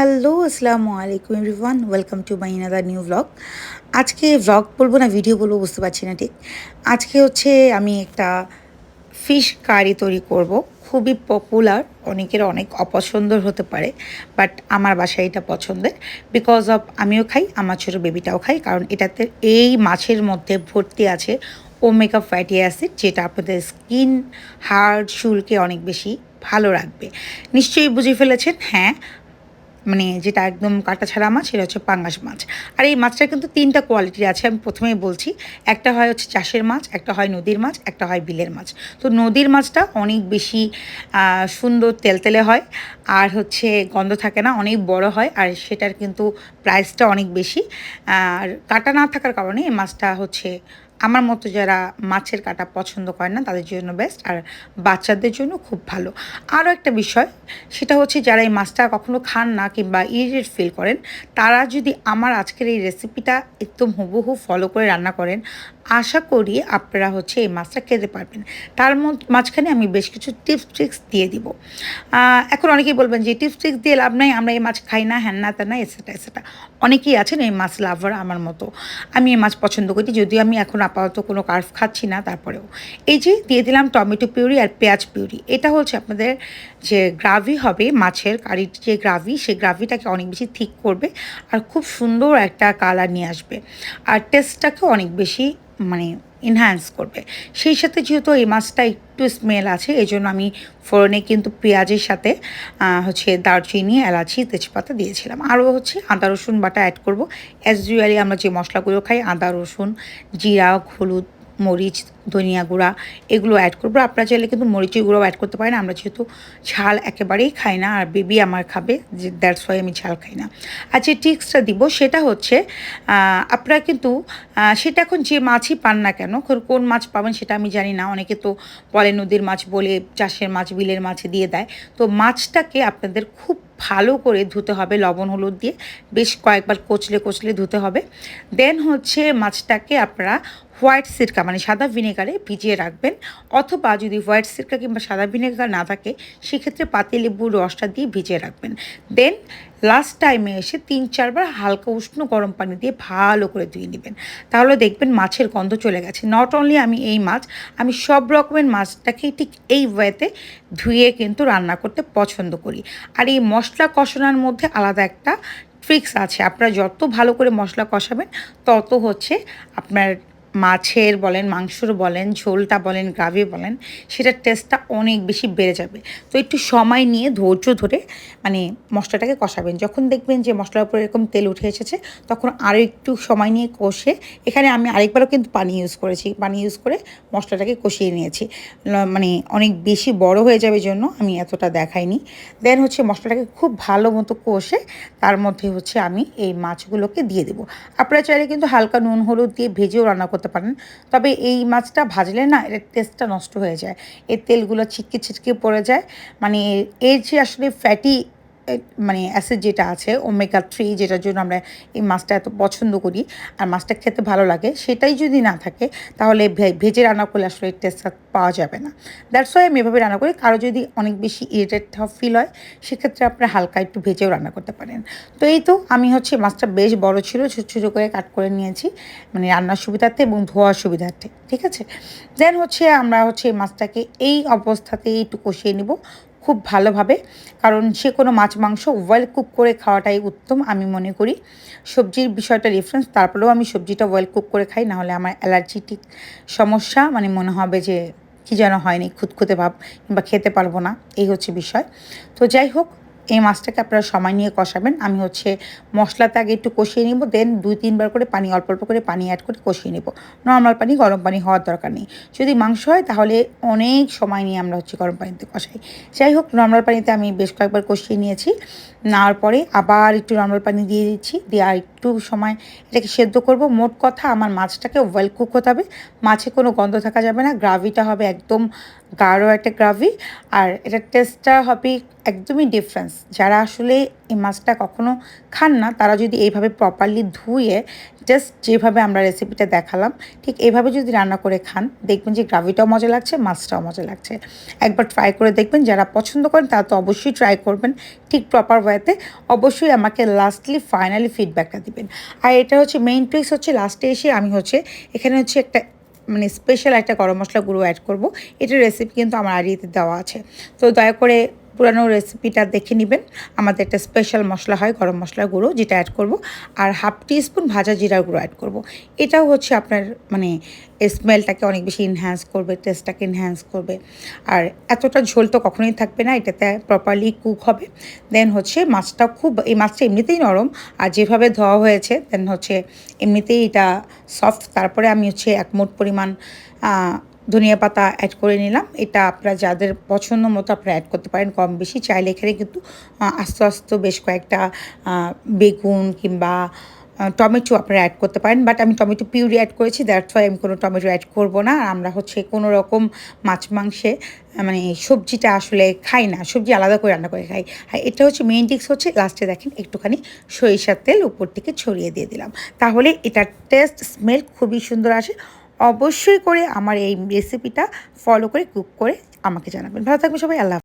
Hello, আসসালামু আলাইকুম everyone, welcome to my another new blog আজকে ব্লগ বলব না ভিডিও বলব বুঝতে পারছি না ঠিক। আজকে হচ্ছে আমি একটা ফিশ কারি তৈরি করব। খুবই পপুলার অনেকের অনেক অপছন্দর হতে পারে বাট আমার বাসায় এটা পছন্দের। বিকজ অফ আমিও খাই, আমার ছোটো বেবিটাও খাই কারণ এটাতে এই মাছের মধ্যে ভর্তি আছে ওমেগা ফ্যাটি অ্যাসিড যেটা আপনাদের স্কিন হার্ট চুলকে অনেক বেশি ভালো রাখবে। নিশ্চয়ই বুঝে ফেলেছেন? হ্যাঁ মানে যেটা একদম কাটা ছাড়া মাছ, সেটা হচ্ছে পাঙ্গাস মাছ। আর এই মাছটা কিন্তু তিনটা কোয়ালিটির আছে, আমি প্রথমেই বলছি। একটা হয় হচ্ছে চাষের মাছ, একটা হয় নদীর মাছ, একটা হয় বিলের মাছ। তো নদীর মাছটা অনেক বেশি সুন্দর তেলতেলে হয়, আর হচ্ছে গন্ধ থাকে না, অনেক বড় হয়, আর সেটার কিন্তু প্রাইসটা অনেক বেশি। আর কাটা না থাকার কারণে এই মাছটা হচ্ছে আমার মতো যারা মাছের কাটা পছন্দ করে না, তাদের জন্য বেস্ট আর বাচ্চাদের জন্য খুব ভালো। আরও একটা বিষয়, সেটা হচ্ছে যারা এই মাছটা কখনো খান না কিংবা ইরিটেট ফিল করেন, তারা যদি আমার আজকের এই রেসিপিটা একদম হুবহু ফলো করে রান্না করেন আশা করি আপনারা হচ্ছে এই মাছটা খেতে পারবেন। তার মাঝখানে আমি বেশ কিছু টিপস ট্রিক্স দিয়ে দিব। এখন অনেকেই বলবেন যে টিপস ট্রিক্স দিয়ে লাভ নাই, আমরা এই মাছ খাই না, হ্যান না তা না এসেটা এসেটা অনেকেই আছেন এই মাছ লাভার আমার মতো। আমি এই মাছ পছন্দ করি, যদিও আমি এখন আপাতত কোনো কার্ভ খাচ্ছি না তারপরেও। এই যে দিয়ে দিলাম টমেটো পিউরি আর পেঁয়াজ পিউরি। এটা হচ্ছে আপনাদের যে গ্রাভি হবে মাছের কারির যে গ্রাভি সেই গ্রাভিটাকে অনেক বেশি থিক করবে আর খুব সুন্দর একটা কালার নিয়ে আসবে। আর টেস্টটাকে অনেক বেশি মানে এনহ্যান্স করবে। সেই সাথে যেহেতু এই মাছটা একটু স্মেল আছে এই জন্য আমি ফোড়নে কিন্তু পেঁয়াজের সাথে হচ্ছে দারচিনি, এলাচি, তেজপাতা দিয়েছিলাম। আরও হচ্ছে আদা, রসুন বাটা অ্যাড করব। অ্যাজ ইউয়ালি আমরা যে মশলাগুলো খাই, আদা, রসুন, জিরা, হলুদ মরিচ, ধনিয়া গুঁড়া এগুলো অ্যাড করব। আপনারা চাইলে কিন্তু মরিচের গুঁড়ো অ্যাড করতে পারেন। আমরা যেহেতু ঝাল একেবারেই খাই না, আর বেবি আমার খাবে, যে দ্যাটস ওয়াই আমি ঝাল খাই না। আর যে টিক্সটা দিব। সেটা হচ্ছে আপনারা কিন্তু সেটা এখন যে মাছই পান না কোন- কোন মাছ পাবেন সেটা আমি জানি না। অনেকে তো বলে নদীর মাছ বলে, চাষের মাছ, বিলের মাছ দিয়ে দেয়। তো মাছটাকে আপনাদের খুব ভালো করে ধুতে হবে লবণ, হলুদ দিয়ে। বেশ কয়েকবার কচলে কচলে ধুতে হবে। দেন হচ্ছে মাছটাকে আপনারা হোয়াইট সিরকা মানে সাদা ভিনেগারে ভিজিয়ে রাখবেন। অথবা যদি হোয়াইট সিরকা কিংবা সাদা ভিনেগার না থাকে, সেক্ষেত্রে পাতিলেবুর রসটা দিয়ে ভিজিয়ে রাখবেন। দেন লাস্ট টাইমে এসে তিন, চারবার হালকা উষ্ণ গরম পানি দিয়ে ভালো করে ধুয়ে নেবেন। তাহলে দেখবেন মাছের গন্ধ চলে গেছে। নট অনলি আমি এই মাছ, আমি সব রকমের মাছটাকেই ঠিক এই ওয়েতে ধুয়ে কিন্তু রান্না করতে পছন্দ করি। আর এই মশলা কষানোর মধ্যে আলাদা একটা ট্রিক্স আছে। আপনারা যত ভালো করে মশলা কষাবেন, তত হচ্ছে আপনার মাছের বলেন, মাংসর বলেন, ঝোলটা বলেন, গ্রাভি বলেন, সেটার টেস্টটা অনেক বেশি বেড়ে যাবে। তো একটু সময় নিয়ে, ধৈর্য ধরে মানে মশলাটাকে কষাবেন। যখন দেখবেন যে মশলার উপরে এরকম তেল উঠে এসেছে, তখন আরও একটু সময় নিয়ে কষে, এখানে আমি আরেকবারও কিন্তু পানি ইউজ করেছি। পানি ইউজ করে মশলাটাকে কষিয়ে নিয়েছি। মানে অনেক বেশি বড় হয়ে যাবে জন্য আমি এতটা দেখাইনি। দেন হচ্ছে মশলাটাকে খুব ভালো মতো কষে, তার মধ্যে হচ্ছে আমি এই মাছগুলোকে দিয়ে দেবো। আপনারা চাইলে কিন্তু হালকা নুন, হলুদ দিয়ে ভেজেও রান্না পারেন। তবে এই মাছটা ভাজলে না এর টেস্টটা নষ্ট হয়ে যায়। এর তেলগুলো ছিটকে ছিটকে পড়ে যায়। মানে এর যে আসলে ফ্যাটি মানে অ্যাসিড যেটা আছে ওমেগা থ্রি যেটার জন্য আমরা এই মাছটা এত পছন্দ করি আর মাছটা খেতে ভালো লাগে, সেটাই যদি না থাকে তাহলে ভেজে রান্না করলে আসলে টেস্টটা পাওয়া যাবে না। দ্যাটস ওয়াই আমি এভাবে রান্না করি, কারও যদি অনেক বেশি ইরিটেড ফিল হয়, সেক্ষেত্রে আপনারা হালকা একটু ভেজেও রান্না করতে পারেন। তো এই তো আমি হচ্ছে মাছটা বেশ বড় ছিল, ছোটো ছোটো করে কাট করে নিয়েছি মানে রান্নার সুবিধার্থে এবং ধোয়ার সুবিধার্থে, ঠিক আছে? দেন হচ্ছে আমরা হচ্ছে মাছটাকে এই অবস্থাতেই একটু কষিয়ে নেব খুব ভালোভাবে। কারণ সে কোনো মাছ, মাংস ওয়েল কুক করে খাওয়াটাই উত্তম আমি মনে করি। সবজির বিষয়টা রেফারেন্স তারপরেও আমি সবজিটা ওয়েল কুক করে খাই, নাহলে আমার অ্যালার্জিটিক সমস্যা মানে মনে হবে যে কী যেন হয়নি, খুঁতখুঁতে ভাব, কিংবা খেতে পারব না, এই হচ্ছে বিষয়। তো যাই হোক এই মাছটাকে আপনারা সময় নিয়ে কষাবেন। আমি হচ্ছে মশলাতে আগে একটু কষিয়ে নিব দেন দুই, তিনবার করে পানি, অল্প অল্প করে পানি অ্যাড করে কষিয়ে নেব। নর্মাল পানি, গরম পানি হওয়ার দরকার নেই। যদি মাংস হয় তাহলে অনেক সময় নিয়ে আমরা হচ্ছে গরম পানিতে কষাই। যাই হোক নর্মাল পানিতে আমি বেশ কয়েকবার কষিয়ে নিয়েছি। নেওয়ার পরে আবার একটু নর্মাল পানি দিয়ে দিচ্ছি, দিয়ে আর সময় এটাকে সেদ্ধ করব। মোট কথা আমার মাছটাকে ওয়েল কুক হতে হবে। মাছে কোনো গন্ধ থাকা যাবে না। গ্রাভিটা হবে একদম গাঢ় একটা গ্রাভি। আর এটার টেস্টটা হবে একদমই ডিফারেন্স যারা আসলে এই মাছটা কখনো খান না, তারা যদি এইভাবে প্রপারলি ধুয়ে জাস্ট যেভাবে আমরা রেসিপিটা দেখালাম, ঠিক এইভাবে যদি রান্না করে খান, দেখবেন যে গ্রাভিটাও মজা লাগছে, মাছটাও মজা লাগছে। একবার ট্রাই করে দেখবেন। যারা পছন্দ করেন, তারা তো অবশ্যই ট্রাই করবেন ঠিক প্রপার ওয়েতে অবশ্যই আমাকে লাস্টলি ফাইনালি ফিডব্যাকটা দিবেন। আর এটা হচ্ছে মেইন ট্রিক্স হচ্ছে লাস্টে এসে আমি হচ্ছে এখানে হচ্ছে একটা মানে স্পেশাল একটা গরম মশলা গুঁড়ো অ্যাড করব। এটার রেসিপি কিন্তু আমার আড়িয়েতে দেওয়া আছে। তো দয়া করে পুরানো রেসিপিটা দেখে নেবেন। আমাদের একটা স্পেশাল মশলা হয়, গরম মশলা গুঁড়ো, যেটা অ্যাড করব। আর হাফ টিস্পুন ভাজা জিরার গুঁড়ো অ্যাড করব। এটাও হচ্ছে আপনার মানে স্মেলটাকে অনেক বেশি ইনহ্যান্স করবে টেস্টটাকে ইনহ্যান্স করবে। আর এতটা ঝোল তো কখনোই থাকবে না, এটাতে প্রপারলি কুক হবে। দেন হচ্ছে মাছটা খুব, এই মাছটা এমনিতেই নরম। আর যেভাবে ধোয়া হয়েছে দেন হচ্ছে এমনিতেই এটা সফট তারপরে আমি হচ্ছে এক মোট পরিমাণ ধনিয়া পাতা অ্যাড করে নিলাম। এটা আপনারা যাদের পছন্দ মতো আপনারা অ্যাড করতে পারেন কম বেশি। চাইলে এখানে কিন্তু আস্তে আস্তে বেশ কয়েকটা বেগুন কিংবা টমেটো আপনারা অ্যাড করতে পারেন। বাট আমি টমেটো পিউরি অ্যাড করেছি দ্যাটস ওয়াই আমি কোনো টমেটো অ্যাড করব না। আমরা হচ্ছে কোনো রকম মাছ মাংসে মানে সবজিটা আসলে খাই না। সবজি আলাদা করে রান্না করে খাই। আর এটা হচ্ছে মেইন ডিক্স হচ্ছে লাস্টে দেখেন একটুখানি সরিষার তেল উপর থেকে ছড়িয়ে দিয়ে দিলাম। তাহলে এটার টেস্ট স্মেল খুবই সুন্দর আসে। অবশ্যই করে আমার এই রেসিপিটা ফলো করে কুক করে আমাকে জানাবেন। ভালো থাকবেন সবাই, আল্লাহ